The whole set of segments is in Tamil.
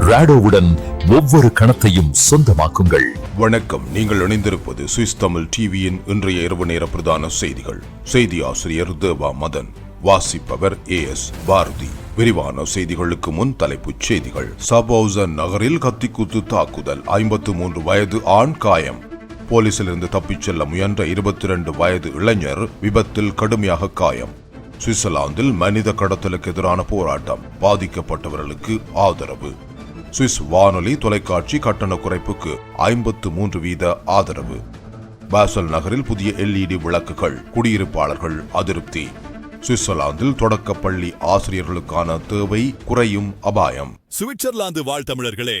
ராடோவுடன் ஒவ்வொரு கணத்தையும் சொந்தமாக்குங்கள். வணக்கம். நீங்கள் இணைந்திருப்பது சுவிஸ் தமிழ் டிவியின் இன்றைய இரவு நேர பிரதான செய்திகள். செய்தி ஆசிரியர் தேவா மதன் வாசிப்பவர் ஏ எஸ் பாரதி. விரிவான செய்திகளுக்கு முன் தலைப்புச் செய்திகள். சபௌசன் நகரில் கத்திக்குத்து தாக்குதல் ஐம்பத்து மூன்று வயது ஆண் காயம். போலீசிலிருந்து தப்பிச் செல்ல முயன்ற இருபத்தி இரண்டு வயது இளைஞர் விபத்தில் கடுமையாக காயம். சுவிட்சர்லாந்தில் மனித கடத்தலுக்கு எதிரான போராட்டம் பாதிக்கப்பட்டவர்களுக்கு ஆதரவு. சுவிஸ் வானொலி தொலைக்காட்சி கட்டண குறைப்புக்கு ஐம்பத்து மூன்று வீத ஆதரவு. பாசல் நகரில் புதிய எல்இடி விளக்குகள் குடியிருப்பாளர்கள் அதிருப்தி. சுவிட்சர்லாந்தில் தொடக்கப்பள்ளி ஆசிரியர்களுக்கான தேவை குறையும் அபாயம். சுவிட்சர்லாந்து வாழ் தமிழர்களே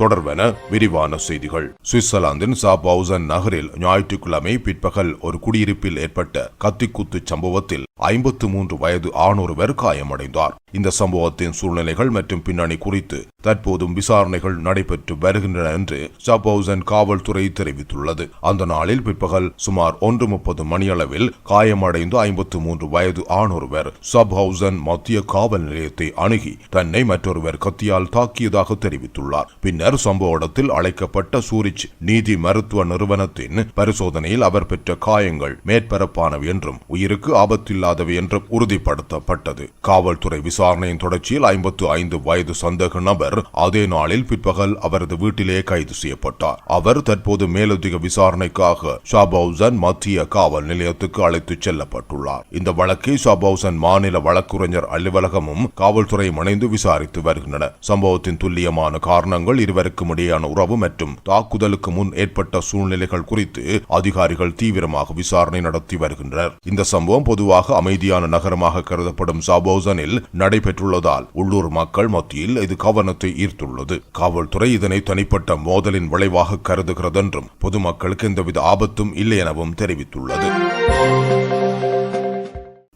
தொடர்வன விரிவான செய்திகள். சுவிட்சர்லாந்தின் சாபவுசன் நகரில் ஞாயிற்றுக்கிழமை பிற்பகல் ஒரு குடியிருப்பில் ஏற்பட்ட கத்திக்குத்து சம்பவத்தில் ஐம்பத்து மூன்று வயது ஆணொருவர் காயமடைந்தார். இந்த சம்பவத்தின் சூழ்நிலைகள் மற்றும் பின்னணி குறித்து தற்போதும் விசாரணைகள் நடைபெற்று வருகின்றன என்று சாபவுசன் காவல்துறை தெரிவித்துள்ளது. அந்த நாளில் பிற்பகல் சுமார் ஒன்று முப்பது மணியளவில் காயமடைந்த ஐம்பத்து மூன்று வயது ஆணொருவர் சப்ஹவுசன் மத்திய காவல் நிலையத்தை அணுகி தன்னை மற்றொருவர் கத்தியால் தாக்கியதாக தெரிவித்துள்ளார். பின்னர் சம்பவ இடத்தில் அழைக்கப்பட்ட சூரிச் நீதி மருத்துவ நிறுவனத்தின் பரிசோதனையில் அவர் பெற்ற காயங்கள் மேற்பரப்பானவை என்றும் உயிருக்கு ஆபத்தில்லாதவை என்றும் உறுதிப்படுத்தப்பட்டது. காவல்துறை விசாரணையின் தொடர்ச்சியில் ஐம்பத்து ஐந்து வயது சந்தேக நபர் அதே நாளில் பிற்பகல் அவரது வீட்டிலே கைது செய்யப்பட்டார். அவர் தற்போது மேலதிக விசாரணைக்காக ஷாபவுசன் மத்திய காவல் நிலையத்துக்கு அழைத்துச் செல்லப்பட்டுள்ளார். இந்த வழக்கை ஷாபவுசன் மாநில வழக்குரைஞர் அலுவலகமும் காவல்துறையும் இணைந்து விசாரித்து வருகின்றன சம்பவத்தின் துல்லியமான காரணங்கள் இருவருக்கும் இடையேயான உறவு மற்றும் தாக்குதலுக்கு முன் ஏற்பட்ட சூழ்நிலைகள் குறித்து அதிகாரிகள் தீவிரமாக விசாரணை நடத்தி வருகின்றனர். இந்த சம்பவம் பொதுவாக அமைதியான நகரமாக கருதப்படும் சாபோசனில் நடைபெற்றுள்ளதால் உள்ளூர் மக்கள் மத்தியில் இது கவனத்தை ஈர்த்துள்ளது. காவல்துறை இதனை தனிப்பட்ட மோதலின் விளைவாக கருதுகிறது என்றும் பொதுமக்களுக்கு எந்தவித ஆபத்தும் இல்லை எனவும் தெரிவித்துள்ளது.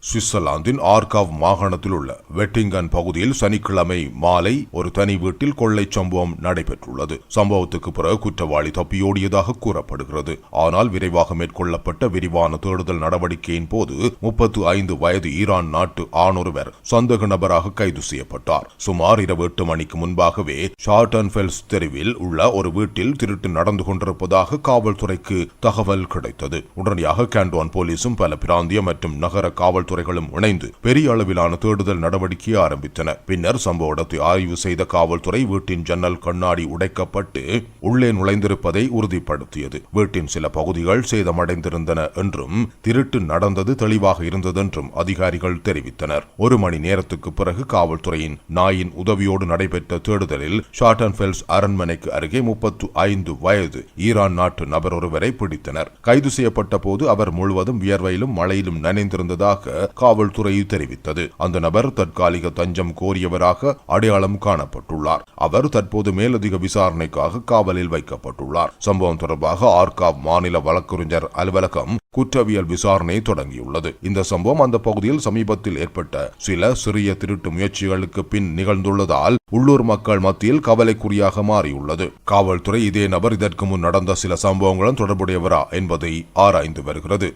சுவிட்சர்லாந்தின் ஆர்காவ் மாகாணத்தில் உள்ள வெட்டிங்கன் பகுதியில் சனிக்கிழமை மாலை ஒரு தனி வீட்டில் கொள்ளை சம்பவம் நடைபெற்றுள்ளது. சம்பவத்துக்கு பிறகு குற்றவாளி தப்பியோடியதாக கூறப்படுகிறது. ஆனால் விரைவாக மேற்கொள்ளப்பட்ட விரிவான தேடுதல் நடவடிக்கையின் போது முப்பத்து ஐந்து வயது ஈரான் நாட்டு ஆணொருவர் சந்தேக நபராக கைது செய்யப்பட்டார். சுமார் இரவு எட்டு மணிக்கு முன்பாகவே ஷார்டன்ஃபெல்ஸ் தெருவில் உள்ள ஒரு வீட்டில் திருட்டு நடந்து கொண்டிருப்பதாக காவல்துறைக்கு தகவல் கிடைத்தது. உடனடியாக கேண்டோன் போலீசும் பல பிராந்திய மற்றும் நகர காவல்துறை துறைகளும் இணைந்து பெரிய அளவிலான தேடுதல் நடவடிக்கையை ஆரம்பித்தன. பின்னர் சம்பவ இடத்தை ஆய்வு செய்த காவல்துறை வீட்டின் ஜன்னல் கண்ணாடி உடைக்கப்பட்டு உள்ளே நுழைந்திருப்பதை உறுதிப்படுத்தியது. வீட்டின் சில பகுதிகள் சேதமடைந்திருந்தன என்றும் திருட்டு நடந்தது தெளிவாக இருந்ததென்றும் அதிகாரிகள் தெரிவித்தனர். ஒரு மணி நேரத்துக்கு பிறகு காவல்துறையின் நாயின் உதவியோடு நடைபெற்ற தேடுதலில் ஷார்டன்ஃபெல்ஸ் அரண்மனைக்கு அருகே முப்பத்து ஐந்து வயது ஈரான் நாட்டு நபர் ஒருவரை பிடித்தனர். கைது செய்யப்பட்ட போது அவர் முழுவதும் வியர்வையிலும் மழையிலும் நனைந்திருந்ததாக காவல்துறை தெரிவித்தது. அந்த நபர் தற்காலிக தஞ்சம் கோரியவராக அடையாளம் காணப்பட்டுள்ளார். அவர் தற்போது மேலதிக விசாரணைக்காக காவலில் வைக்கப்பட்டுள்ளார். சம்பவம் தொடர்பாக ஆர்காவ் மாநில வழக்கறிஞர் அலுவலகம் குற்றவியல் விசாரணை தொடங்கியுள்ளது. இந்த சம்பவம் அந்த பகுதியில் சமீபத்தில் ஏற்பட்ட சில சிறிய திருட்டு முயற்சிகளுக்கு பின் நிகழ்ந்துள்ளதால் உள்ளூர் மக்கள் மத்தியில் கவலைக்குறியாக மாறியுள்ளது. காவல்துறை இதே நபர் இதற்கு முன் நடந்த சில சம்பவங்களும் தொடர்புடையவரா என்பதை ஆராய்ந்து வருகிறது.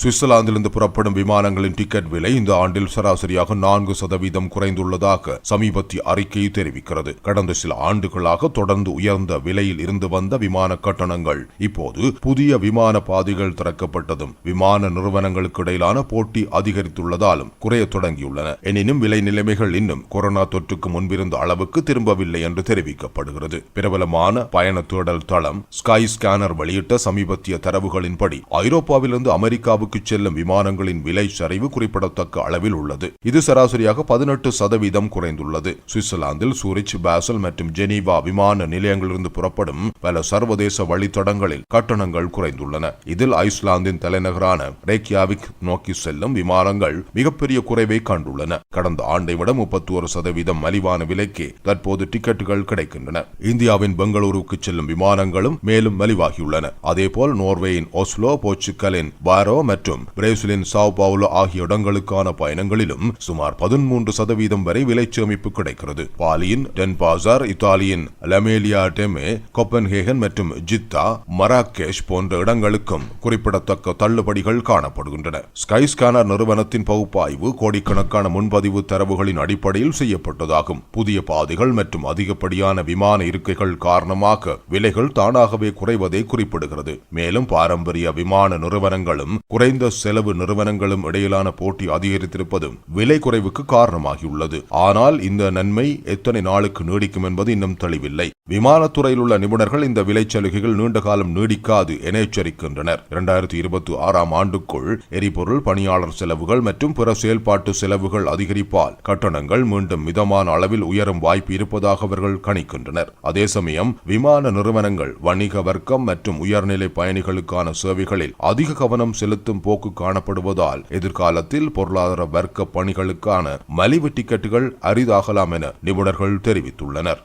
சுவிட்சர்லாந்திலிருந்து புறப்படும் விமானங்களின் டிக்கெட் விலை இந்த ஆண்டில் சராசரியாக நான்கு சதவீதம் குறைந்துள்ளதாக சமீபத்திய அறிக்கை தெரிவிக்கிறது. கடந்த சில ஆண்டுகளாக தொடர்ந்து உயர்ந்த விலையில் இருந்து வந்த விமான கட்டணங்கள் இப்போது புதிய விமான பாதைகள் திறக்கப்பட்டதும் விமான நிறுவனங்களுக்கு இடையிலான போட்டி அதிகரித்துள்ளதாலும் குறைய தொடங்கியுள்ளன. எனினும் விலை நிலைமைகள் இன்னும் கொரோனா தொற்றுக்கு முன்பிருந்த அளவுக்கு திரும்பவில்லை என்று தெரிவிக்கப்படுகிறது. பிரபலமான பயண தேடல் தளம் ஸ்கை ஸ்கேனர் வெளியிட்ட சமீபத்திய தரவுகளின்படி ஐரோப்பாவிலிருந்து அமெரிக்காவுக்கு செல்லும் விமானங்களின் விலை சரிவு குறிப்பிடத்தக்க அளவில் உள்ளது. இது சராசரியாக பதினெட்டு சதவீதம் குறைந்துள்ளது. சுவிட்சர்லாந்தில் சூரிச் பாசல் மற்றும் ஜெனீவா விமான நிலையங்களிலிருந்து புறப்படும் பல சர்வதேச வழித்தடங்களில் கட்டணங்கள் குறைந்துள்ளன. இதில் ஐஸ்லாந்தின் தலைநகரான ரேக்யாவிக் நோக்கி செல்லும் விமானங்கள் மிகப்பெரிய குறைவை கண்டுள்ளன. கடந்த ஆண்டை விட முப்பத்தி ஒரு சதவீதம் மலிவான விலைக்கு தற்போது டிக்கெட்டுகள் கிடைக்கின்றன. இந்தியாவின் பெங்களூருக்கு செல்லும் விமானங்களும் மேலும் மலிவாகியுள்ளன. அதேபோல் நோர்வேயின் ஒஸ்லோ போர்ச்சுக்கலின் பாரோ மற்றும் பிரேசிலின் சாவ் பவுலோ ஆகிய இடங்களுக்கான பயணங்களிலும் சுமார் பதிமூன்று சதவீதம் வரை விலை சேமிப்பு கிடைக்கிறது. பாலியின் டென் பாசார் இத்தாலியின் லமேலியா டெமே கொப்பன்ஹேகன் மற்றும் ஜித்தா மராகேஷ் போன்ற இடங்களுக்கும் குறிப்பிடத்தக்க தள்ளுபடிகள் காணப்படுகின்றன. ஸ்கை ஸ்கேனர் நிறுவனத்தின் பகுப்பாய்வு கோடிக்கணக்கான முன்பதிவு தரவுகளின் அடிப்படையில் செய்யப்பட்டதாகும். புதிய பாதைகள் மற்றும் அதிகப்படியான விமான இருக்கைகள் காரணமாக விலைகள் தானாகவே குறைவதை குறிப்பிடுகிறது. மேலும் பாரம்பரிய விமான நிறுவனங்களும் குறை குறைந்த செலவு நிறுவனங்களும் இடையிலான போட்டி அதிகரித்திருப்பதும் விலை குறைவுக்கு காரணமாகியுள்ளது. ஆனால் இந்த நன்மை எத்தனை நாளுக்கு நீடிக்கும் என்பது இன்னும் தெளிவில்லை. விமானத்துறையில் உள்ள நிபுணர்கள் இந்த விலை சலுகைகள் நீண்ட காலம் நீடிக்காது என எச்சரிக்கின்றனர். இரண்டாயிரத்தி இருபத்தி ஆறாம் ஆண்டுக்குள் எரிபொருள் பணியாளர் செலவுகள் மற்றும் பிற செயல்பாட்டு செலவுகள் அதிகரிப்பால் கட்டணங்கள் மீண்டும் மிதமான அளவில் உயரும் வாய்ப்பு இருப்பதாக அவர்கள் கணிக்கின்றனர். அதே சமயம் விமான நிறுவனங்கள் வணிக வர்க்கம் மற்றும் உயர்நிலை பயணிகளுக்கான சேவைகளில் அதிக கவனம் செலுத்தும் போக்கு காணப்படுவதால் எதிர்காலத்தில் பொருளாதார வர்க்க பணிகளுக்கான மலிவு டிக்கெட்டுகள் அரிதாகலாம் என நிபுணர்கள் தெரிவித்துள்ளனர்.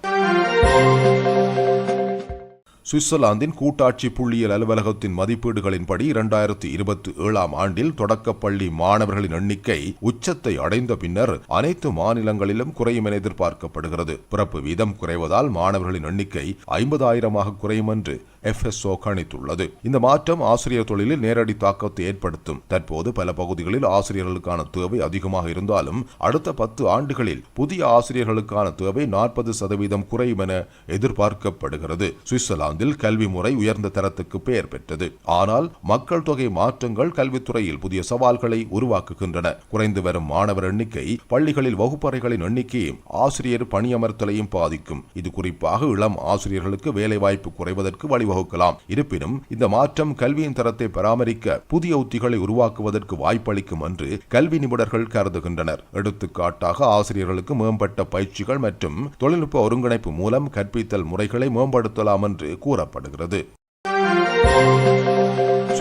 சுவிட்சர்லாந்தின் கூட்டாட்சி புள்ளியியல் அலுவலகத்தின் மதிப்பீடுகளின்படி இரண்டாயிரத்தி இருபத்தி ஏழாம் ஆண்டில் தொடக்கப்பள்ளி மாணவர்களின் எண்ணிக்கை உச்சத்தை அடைந்த பின்னர் அனைத்து மாநிலங்களிலும் குறையும் என எதிர்பார்க்கப்படுகிறது. பிறப்பு வீதம் குறைவதால் மாணவர்களின் எண்ணிக்கை ஐம்பதாயிரமாக குறையும் என்று எஃப்எஸ்ஓ கணித்துள்ளது. இந்த மாற்றம் ஆசிரியர் தொழிலில் நேரடி தாக்கத்தை ஏற்படுத்தும். தற்போது பல பகுதிகளில் ஆசிரியர்களுக்கான தேவை அதிகமாக இருந்தாலும் அடுத்த பத்து ஆண்டுகளில் புதிய ஆசிரியர்களுக்கான தேவை நாற்பது சதவீதம் குறையும் என எதிர்பார்க்கப்படுகிறது. சுவிட்சர்லாந்தில் கல்வி முறை உயர்ந்த தரத்துக்கு பெயர் பெற்றது. ஆனால் மக்கள் தொகை மாற்றங்கள் கல்வித்துறையில் புதிய சவால்களை உருவாக்குகின்றன. குறைந்து வரும் மாணவர் எண்ணிக்கை பள்ளிகளில் வகுப்பறைகளின் எண்ணிக்கையும் ஆசிரியர் பணியமர்த்தலையும் பாதிக்கும். இது குறிப்பாக இளம் ஆசிரியர்களுக்கு வேலைவாய்ப்பு குறைவதற்கு வழி வழிவகுக்கலாம் இருப்பினும் இந்த மாற்றம் கல்வியின் தரத்தை பராமரிக்க புதிய உத்திகளை உருவாக்குவதற்கு வாய்ப்பளிக்கும் என்று கல்வி நிபுணர்கள் கருதுகின்றனர். எடுத்துக்காட்டாக ஆசிரியர்களுக்கு மேம்பட்ட பயிற்சிகள் மற்றும் தொழில்நுட்ப ஒருங்கிணைப்பு மூலம் கற்பித்தல் முறைகளை மேம்படுத்தலாம் என்று கூறப்படுகிறது.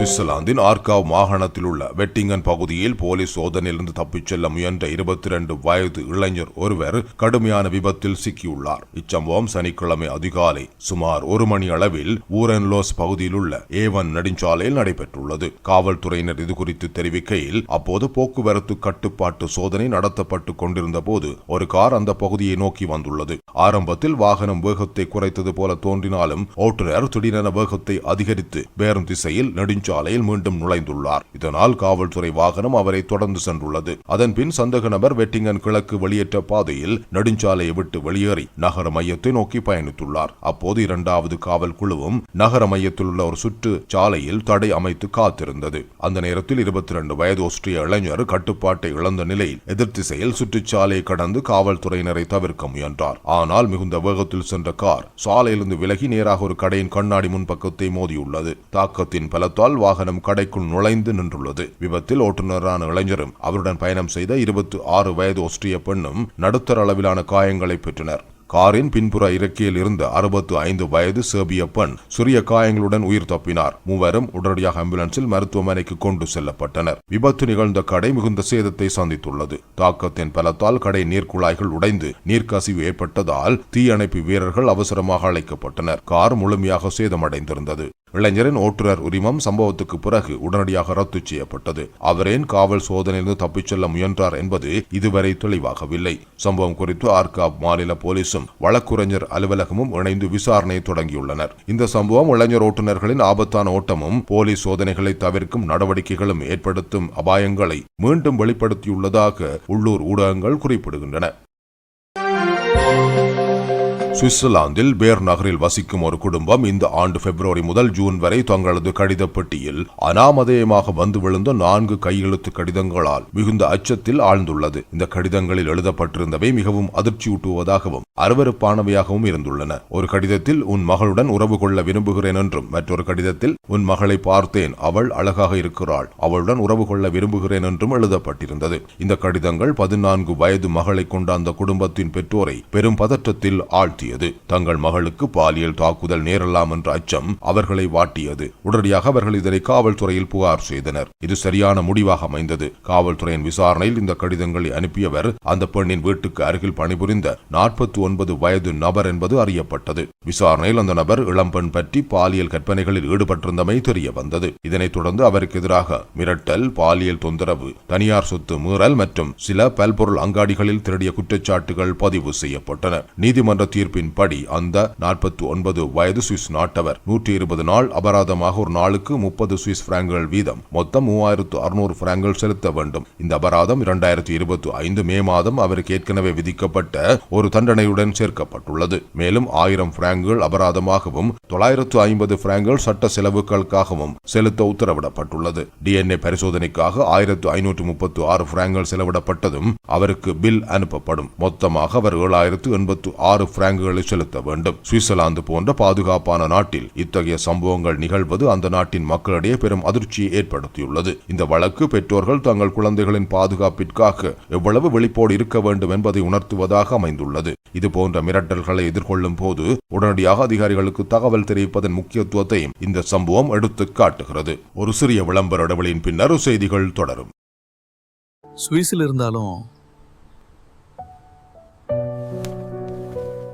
சுவிட்சர்லாந்தின் ஆர்காவ் மாகாணத்தில் உள்ள வெட்டிங்கன் பகுதியில் போலீஸ் சோதனையிலிருந்து தப்பிச் செல்ல முயன்ற இருபத்தி ரெண்டு வயது இளைஞர் ஒருவர் கடுமையான விபத்தில் சிக்கியுள்ளார். இச்சம்பவம் சனிக்கிழமை அதிகாலை சுமார் ஒரு மணி அளவில் ஊரன்லோஸ் பகுதியில் உள்ள ஏவன் நெடுஞ்சாலையில் நடைபெற்றுள்ளது. காவல்துறையினர் இதுகுறித்து தெரிவிக்கையில் அப்போது போக்குவரத்து கட்டுப்பாட்டு சோதனை நடத்தப்பட்டு கொண்டிருந்த போது ஒரு கார் அந்த பகுதியை நோக்கி வந்துள்ளது. ஆரம்பத்தில் வாகனம் வேகத்தை குறைத்தது போல தோன்றினாலும் ஓட்டுநர் திடீரென வேகத்தை அதிகரித்து வேறும் திசையில் நெடுஞ்சாலையில் மீண்டும் நுழைந்துள்ளார். இதனால் காவல்துறை வாகனம் அவரை தொடர்ந்து சென்றுள்ளது. அதன்பின் சந்தக நபர் வெட்டிங்கன் கிழக்கு வெளியேற்ற பாதையில் நெடுஞ்சாலையை விட்டு வெளியேறி நகர மையத்தை நோக்கி பயணித்துள்ளார். அப்போது இரண்டாவது காவல் குழுவும் நகர மையத்தில் உள்ள ஒரு சுற்று சாலையில் தடை அமைத்து காத்திருந்தது. அந்த நேரத்தில் இருபத்தி இரண்டு வயது ஆஸ்திரிய இளைஞர் கட்டுப்பாட்டை இழந்த நிலையில் எதிர்த்திசையில் சுற்றுச்சாலையை கடந்து காவல்துறையினரை தவிர்க்க முயன்றார். ஆனால் மிகுந்த வேகத்தில் சென்ற கார் சாலையிலிருந்து விலகி நேராக ஒரு கடையின் கண்ணாடி முன்பக்கத்தை மோதியுள்ளது. தாக்கத்தின் பலத்தால் வாகனம் கடைக்குள் நுழைந்து நின்றுள்ளது. விபத்தில் ஓட்டுநரான இளைஞரும் அவருடன் பயணம் செய்த இருபத்தி ஆறு வயது ஒஸ்ட்ரிய பெண்ணும் நடுத்தர அளவிலான காயங்களை பெற்றனர். காரின் பின்புற இறக்கையில் இருந்த அறுபத்து ஐந்து வயது சேபிய பெண் சிறிய காயங்களுடன் உயிர் தப்பினார். மூவரும் உடனடியாக ஆம்புலன்ஸில் மருத்துவமனைக்கு கொண்டு செல்லப்பட்டனர். விபத்து நிகழ்ந்த கடை மிகுந்த சேதத்தை சந்தித்துள்ளது. தாக்கத்தின் பலத்தால் கடை நீர்க்குழாய்கள் உடைந்து நீர்க்கசிவு ஏற்பட்டதால் தீயணைப்பு வீரர்கள் அவசரமாக அழைக்கப்பட்டனர். கார் முழுமையாக சேதமடைந்திருந்தது. இளைஞரின் ஓட்டுநர் உரிமம் சம்பவத்துக்கு பிறகு உடனடியாக ரத்து செய்யப்பட்டது. அவரேன் காவல் சோதனையிலிருந்து தப்பிச் செல்ல முயன்றார் என்பது இதுவரை தெளிவாகவில்லை. சம்பவம் குறித்து ஆர்காப் மாநில போலீசும் வழக்குரைஞர் அலுவலகமும் இணைந்து விசாரணை தொடங்கியுள்ளனர். இந்த சம்பவம் இளைஞர் ஓட்டுநர்களின் ஆபத்தான ஓட்டமும் போலீஸ் சோதனைகளை தவிர்க்கும் நடவடிக்கைகளும் ஏற்படுத்தும் அபாயங்களை மீண்டும் வெளிப்படுத்தியுள்ளதாக உள்ளூர் ஊடகங்கள் குறிப்பிடுகின்றன. சுவிட்சர்லாந்தில் பேர் நகரில் வசிக்கும் ஒரு குடும்பம் இந்த ஆண்டு பிப்ரவரி முதல் ஜூன் வரை தங்களது கடித பெட்டியில் அனாமதேயமாக வந்து விழுந்த நான்கு கையெழுத்து கடிதங்களால் மிகுந்த அச்சத்தில் ஆழ்ந்துள்ளது. இந்த கடிதங்களில் எழுதப்பட்டிருந்தவை மிகவும் அதிர்ச்சியூட்டுவதாகவும் அருவருப்பானவையாகவும் இருந்துள்ளன. ஒரு கடிதத்தில் உன் மகளுடன் உறவு கொள்ள விரும்புகிறேன் என்றும் மற்றொரு கடிதத்தில் உன் மகளை பார்த்தேன் அவள் அழகாக இருக்கிறாள் அவளுடன் உறவு கொள்ள விரும்புகிறேன் என்றும் எழுதப்பட்டிருந்தது. இந்த கடிதங்கள் பதினான்கு வயது மகளை கொண்ட அந்த குடும்பத்தின் பெற்றோரை பெரும் பதற்றத்தில் ஆழ்த்தி ஆழ்த்தியது தங்கள் மகளுக்கு பாலியல் தாக்குதல் நேரலாம் என்ற அச்சம் அவர்களை வாட்டியது. உடனடியாக அவர்கள் இதனை காவல்துறையில் புகார் செய்தனர். இது சரியான முடிவாக அமைந்தது. காவல்துறையின் விசாரணையில் இந்த கடிதங்களை அனுப்பியவர் அந்த பெண்ணின் வீட்டுக்கு அருகில் பணிபுரிந்த நாற்பத்தி ஒன்பது வயது நபர் என்பது அறியப்பட்டது. விசாரணையில் அந்த நபர் இளம்பெண் பற்றி பாலியல் கற்பனைகளில் ஈடுபட்டிருந்தமை தெரிய வந்தது இதனைத் தொடர்ந்து அவருக்கு எதிராக மிரட்டல் பாலியல் தொந்தரவு தனியார் சொத்து மீறல் மற்றும் சில பல்பொருள் அங்காடிகளில் திருடிய குற்றச்சாட்டுகள் பதிவு செய்யப்பட்டன. நீதிமன்ற அறிவிப்பின்படி அந்த நாற்பத்தி ஒன்பது வயது சுவிஸ் நாட்டவர் நூற்றி இருபது நாள் அபராதமாக ஒரு நாளுக்கு முப்பது சுவிஸ் பிராங்குகள் வீதம். மொத்தம் மூவாயிரத்து அறுநூறு பிராங்குகள் செலுத்த வேண்டும். இந்த அபராதம் இரண்டாயிரத்தி இருபத்தி ஐந்து மே மாதம் அவருக்கு ஏற்கனவே விதிக்கப்பட்ட ஒரு தண்டனையுடன் சேர்க்கப்பட்டுள்ளது. மேலும் ஆயிரம் பிராங்குகள் அபராதமாகவும் தொள்ளாயிரத்து ஐம்பது பிராங்குகள் சட்ட செலவுகளுக்காகவும் செலுத்த உத்தரவிடப்பட்டுள்ளது. டிஎன்ஏ பரிசோதனைக்காக ஆயிரத்து ஐநூற்று முப்பத்து ஆறு பிராங்குகள் செலவிடப்பட்டதும் அவருக்கு பில் அனுப்பப்படும். மொத்தமாக அவர் ஏழாயிரத்து எண்பத்து ஆறு பிராங்குகள் செலுத்த வேண்டும். சுவிட்சர்லாந்து போன்ற பாதுகாப்பான நாட்டில் இத்தகைய சம்பவங்கள் நிகழ்வது அந்த நாட்டின் மக்களிடையே பெரும் அதிர்ச்சியை ஏற்படுத்தியுள்ளது. இந்த வழக்கு பெற்றோர்கள் தங்கள் குழந்தைகளின் பாதுகாப்பிற்காக எவ்வளவு வெளிப்போடு இருக்க வேண்டும் என்பதை உணர்த்துவதாக அமைந்துள்ளது. இதுபோன்ற மிரட்டல்களை எதிர்கொள்ளும் போது உடனடியாக அதிகாரிகளுக்கு தகவல் தெரிவிப்பதன் முக்கியத்துவத்தையும் இந்த சம்பவம் எடுத்து காட்டுகிறது. ஒரு சிறிய விளம்பர இடைவெளியின் பின்னர் செய்திகள் தொடரும். சுவிஸில் இருந்தாலும்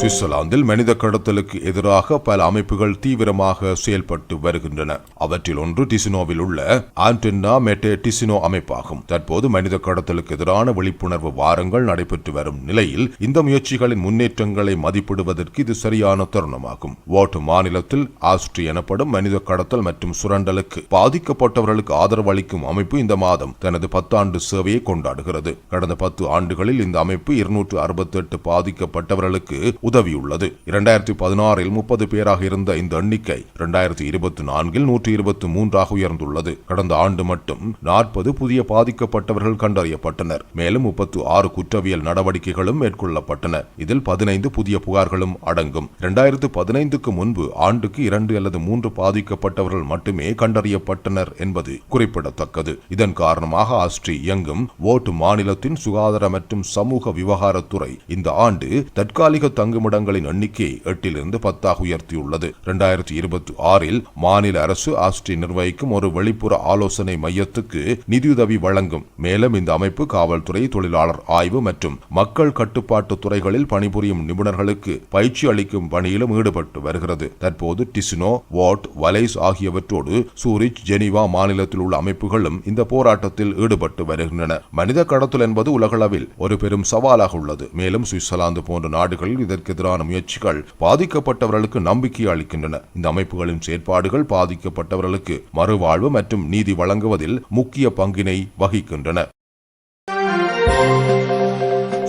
சுவிட்சர்லாந்தில் மனித கடத்தலுக்கு எதிராக பல அமைப்புகள் தீவிரமாக செயல்பட்டு வருகின்றன. அவற்றில் ஒன்று டிசினோவில் உள்ள ஆண்டென்னா மெட்டே டிசினோ அமைப்பாகும். தற்போது மனித கடத்தலுக்கு எதிரான விழிப்புணர்வு வாரங்கள் நடைபெற்று வரும் நிலையில் இந்த முயற்சிகளின் முன்னேற்றங்களை மதிப்பிடுவதற்கு இது சரியான தருணமாகும். ஓட்டு மாநிலத்தில் ஆஸ்ட்ரி எனப்படும் மனித கடத்தல் மற்றும் சுரண்டலுக்கு பாதிக்கப்பட்டவர்களுக்கு ஆதரவு அளிக்கும் அமைப்பு இந்த மாதம் தனது பத்தாண்டு சேவையை கொண்டாடுகிறது. கடந்த பத்து ஆண்டுகளில் இந்த அமைப்பு இருநூற்று அறுபத்தி எட்டு பாதிக்கப்பட்டவர்களுக்கு உதவியுள்ளது. இரண்டாயிரத்தி பதினாறில் முப்பது பேராக இருந்த இந்த எண்ணிக்கை இரண்டாயிரத்தி இருபத்தி நான்கில் நூற்றி இருபத்தி மூன்றாக உயர்ந்துள்ளது. கடந்த ஆண்டு மட்டும் நாற்பது புதிய பாதிக்கப்பட்டவர்கள் கண்டறியப்பட்டனர். மேலும் முப்பத்தி ஆறு குற்றவியல் நடவடிக்கைகளும் மேற்கொள்ளப்பட்டன. இதில் பதினைந்து புதிய புகார்களும் அடங்கும். இரண்டாயிரத்து பதினைந்துக்கு முன்பு ஆண்டுக்கு இரண்டு அல்லது மூன்று பாதிக்கப்பட்டவர்கள் மட்டுமே கண்டறியப்பட்டனர் என்பது குறிப்பிடத்தக்கது. இதன் காரணமாக ஆஸ்ட்ரி இயங்கும் ஓட்டு மாநிலத்தின் சுகாதார மற்றும் சமூக விவகாரத்துறை இந்த ஆண்டு தற்காலிக தங்கு தங்குமிடங்களின் எண்ணிக்கையை எட்டிலிருந்து பத்தாக உயர்த்தியுள்ளது. இரண்டாயிரத்தி இருபத்தி ஆறில் மாநில அரசு ஆஸ்ட்ரி நிர்வகிக்கும் ஒரு வெளிப்புற ஆலோசனை மையத்துக்கு நிதியுதவி வழங்கும். மேலும் இந்த அமைப்பு காவல்துறை தொழிலாளர் ஆய்வு மற்றும் மக்கள் கட்டுப்பாட்டு துறைகளில் பணிபுரியும் நிபுணர்களுக்கு பயிற்சி அளிக்கும் பணியிலும் ஈடுபட்டு வருகிறது. தற்போது டிசினோ வாட் வலைஸ் ஆகியவற்றோடு சூரிச் ஜெனீவா மாநிலத்தில் உள்ள அமைப்புகளும் இந்த போராட்டத்தில் ஈடுபட்டு வருகின்றன. மனித கடத்தல் என்பது உலகளவில் ஒரு பெரும் சவாலாக உள்ளது. மேலும் சுவிட்சர்லாந்து போன்ற நாடுகளில் இதற்கு எதிரான முயற்சிகள் பாதிக்கப்பட்டவர்களுக்கு நம்பிக்கை அளிக்கின்றன. இந்த அமைப்புகளின் செயற்பாடுகள் பாதிக்கப்பட்டவர்களுக்கு மறுவாழ்வு மற்றும் நீதி வழங்குவதில் முக்கிய பங்கினை வகிக்கின்றன.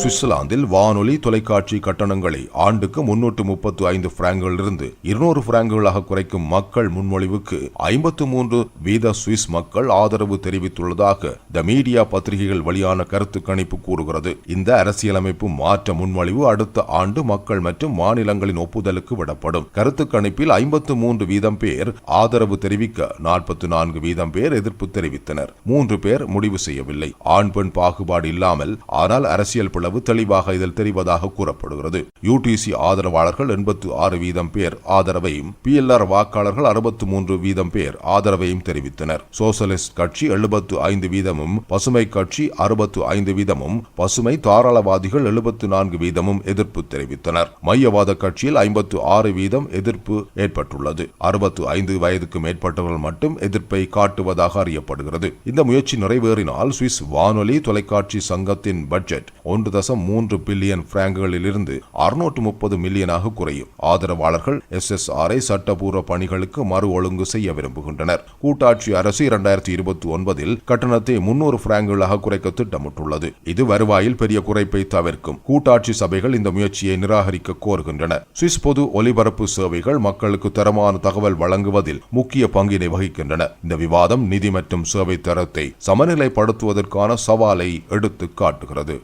சுவிட்சர்லாந்தில் வானொலி தொலைக்காட்சி கட்டணங்களை ஆண்டுக்கு முன்னூற்று முப்பத்து ஐந்து பிராங்குகளிலிருந்து இருநூறு பிராங்குகளாக குறைக்கும் மக்கள் முன்மொழிவுக்கு ஐம்பத்து மூன்று வீத சுவிஸ் மக்கள் ஆதரவு தெரிவித்துள்ளதாக த மீடியா பத்திரிகைகள் வெளியான கருத்து கணிப்பு கூறுகிறது. இந்த அரசியலமைப்பு மாற்ற முன்மொழிவு அடுத்த ஆண்டு மக்கள் மற்றும் மாநிலங்களின் ஒப்புதலுக்கு விடப்படும். கருத்து கணிப்பில் ஐம்பத்து மூன்று வீதம் பேர் ஆதரவு தெரிவிக்க நாற்பத்தி நான்கு வீதம் பேர் எதிர்ப்பு தெரிவித்தனர். மூன்று பேர் முடிவு செய்யவில்லை. ஆண் பெண் பாகுபாடு இல்லாமல் ஆனால் அரசியல் பிளவு அளவு தெளிவாக இதில் தெரிவதாக கூறப்படுகிறது. யூடிசி ஆதரவாளர்கள் எண்பத்து ஆறு வீதம் பேர். ஆதரவையும் பிஎல்ஆர் வாக்காளர்கள் அறுபத்து மூன்று வீதம் பேர். ஆதரவையும் தெரிவித்தனர். சோசலிஸ்ட் கட்சி எழுபத்து ஐந்து வீதமும் பசுமை கட்சி அறுபத்து ஐந்து வீதமும் பசுமை தாராளவாதிகள் எழுபத்து நான்கு வீதமும் எதிர்ப்பு தெரிவித்தனர். மையவாத கட்சியில் ஐம்பத்து ஆறு வீதம் எதிர்ப்பு ஏற்பட்டுள்ளது. அறுபத்து ஐந்து வயதுக்கு மேற்பட்டவர்கள் மட்டும் எதிர்ப்பை காட்டுவதாக அறியப்படுகிறது. இந்த முயற்சி நிறைவேறினால் சுவிஸ் வானொலி தொலைக்காட்சி சங்கத்தின் பட்ஜெட் ஒன்று தசம் மூன்று பில்லியன் பிராங்குகளிலிருந்து அறுநூற்று முப்பது மில்லியனாக குறையும். ஆதரவாளர்கள் எஸ் எஸ் ஆரை சட்டபூர்வ பணிகளுக்கு மறு ஒழுங்கு செய்ய விரும்புகின்றனர். கூட்டாட்சி அரசு இரண்டாயிரத்தி இருபத்தி ஒன்பதில் கட்டணத்தை முன்னூறு பிராங்குகளாக குறைக்க திட்டமிட்டுள்ளது. இது வருவாயில் பெரிய குறைப்பை தவிர்க்கும். கூட்டாட்சி சபைகள் இந்த முயற்சியை நிராகரிக்க கோருகின்றன. சுவிஸ் பொது ஒலிபரப்பு சேவைகள் மக்களுக்கு தரமான தகவல் வழங்குவதில் முக்கிய பங்கினை வகிக்கின்றன இந்த விவாதம் நிதி மற்றும் சேவை தரத்தை சமநிலைப்படுத்துவதற்கான சவாலை எடுத்து காட்டுகிறது.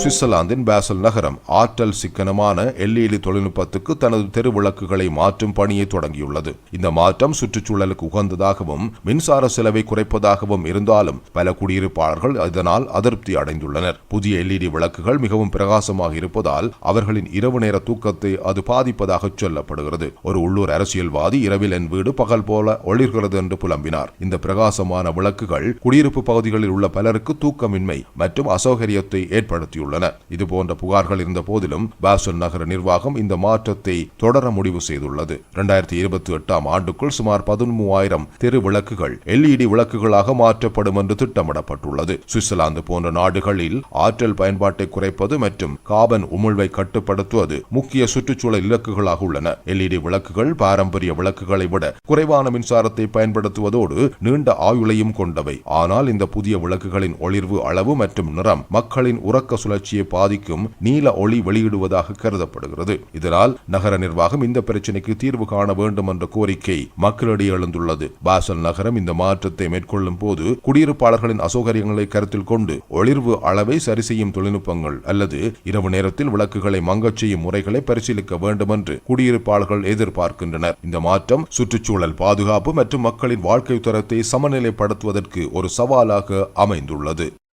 சுவிட்சர்லாந்தின் பேசல் நகரம் ஆற்றல் சிக்கனமான எல்இடி தொழில்நுட்பத்துக்கு தனது தெருவிளக்குகளை மாற்றும் பணியை தொடங்கியுள்ளது. இந்த மாற்றம் சுற்றுச்சூழலுக்கு உகந்ததாகவும் மின்சார செலவை குறைப்பதாகவும் இருந்தாலும் பல குடியிருப்பாளர்கள் இதனால் அதிருப்தி அடைந்துள்ளனர். புதிய எல்இடி விளக்குகள் மிகவும் பிரகாசமாக இருப்பதால் அவர்களின் இரவு நேர தூக்கத்தை அது பாதிப்பதாக சொல்லப்படுகிறது. ஒரு உள்ளூர் அரசியல்வாதி இரவில் என் வீடு பகல் போல ஒளிர்கிறது என்று புலம்பினார். இந்த பிரகாசமான விளக்குகள் குடியிருப்பு பகுதிகளில் உள்ள பலருக்கு தூக்கமின்மை மற்றும் அசௌகரியத்தை ஏற்படுத்தியுள்ளது. தெரிவித்துள்ளன இதுபோன்ற புகார்கள் இருந்த போதிலும் பாசன் நகர நிர்வாகம் இந்த மாற்றத்தை தொடர முடிவு செய்துள்ளது. இரண்டாயிரத்தி இருபத்தி எட்டாம் ஆண்டுக்குள் சுமார் பதிமூவாயிரம் தெரு விளக்குகள் எல்இடி விளக்குகளாக மாற்றப்படும் என்று திட்டமிடப்பட்டுள்ளது. சுவிட்சர்லாந்து போன்ற நாடுகளில் ஆற்றல் பயன்பாட்டை குறைப்பது மற்றும் காபன் உமிழ்வை கட்டுப்படுத்துவது முக்கிய சுற்றுச்சூழல் இலக்குகளாக உள்ளன. எல்இடி விளக்குகள் பாரம்பரிய விளக்குகளை விட குறைவான மின்சாரத்தை பயன்படுத்துவதோடு நீண்ட ஆயுளையும் கொண்டவை. ஆனால் இந்த புதிய விளக்குகளின் ஒளிர்வு அளவு மற்றும் நிறம் மக்களின் உறக்க சுழற்சி சுழற்சியை பாதிக்கும் நீல ஒளி வெளியிடுவதாக கருதப்படுகிறது. இதனால் நகர நிர்வாகம் இந்த பிரச்சினைக்கு தீர்வு காண வேண்டும் என்ற கோரிக்கை மக்களிடையே எழுந்துள்ளது. பாசல் நகரம் இந்த மாற்றத்தை மேற்கொள்ளும் போது குடியிருப்பாளர்களின் அசௌகரியங்களை கருத்தில் கொண்டு ஒளிர்வு அளவை சரி செய்யும் தொழில்நுட்பங்கள் அல்லது இரவு நேரத்தில் விளக்குகளை மங்கச் செய்யும் முறைகளை பரிசீலிக்க வேண்டும் என்று குடியிருப்பாளர்கள் எதிர்பார்க்கின்றனர். இந்த மாற்றம் சுற்றுச்சூழல் பாதுகாப்பு மற்றும் மக்களின் வாழ்க்கை தரத்தை சமநிலைப்படுத்துவதற்கு ஒரு சவாலாக அமைந்துள்ளது.